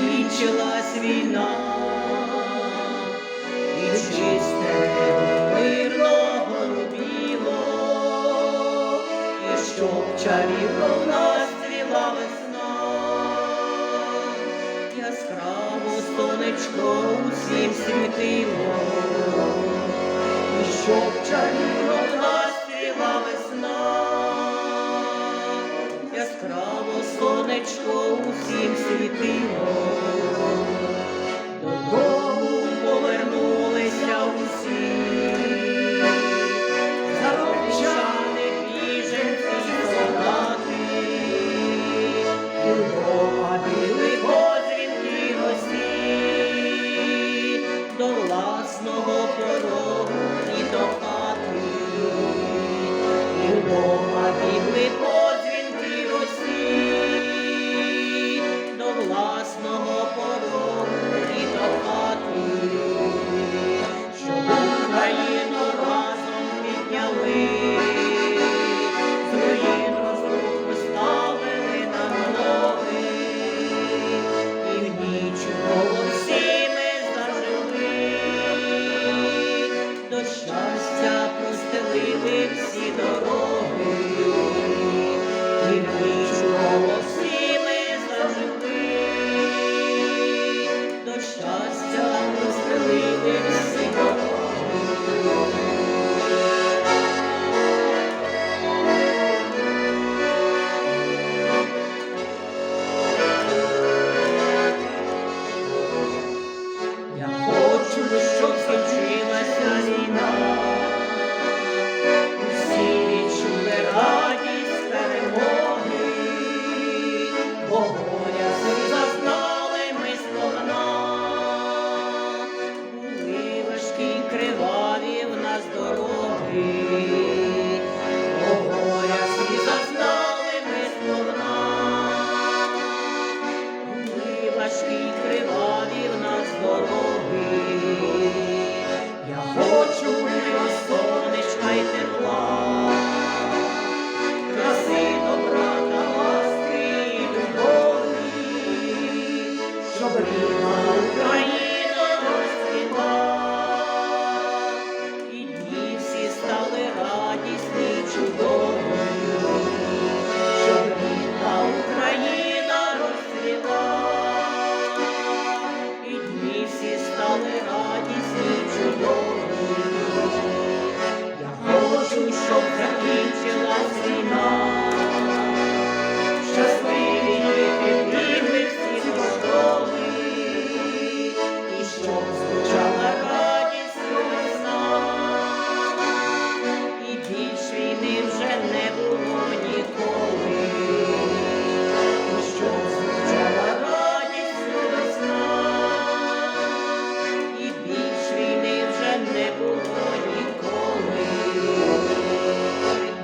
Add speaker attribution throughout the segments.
Speaker 1: закінчилась війна, і чисте небо мирно голубіло, і щоб чарівно в нас цвіла весна, яскраво сонечко усім світило, і щоб чарівно криваві в нас дороги.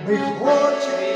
Speaker 1: Me watching.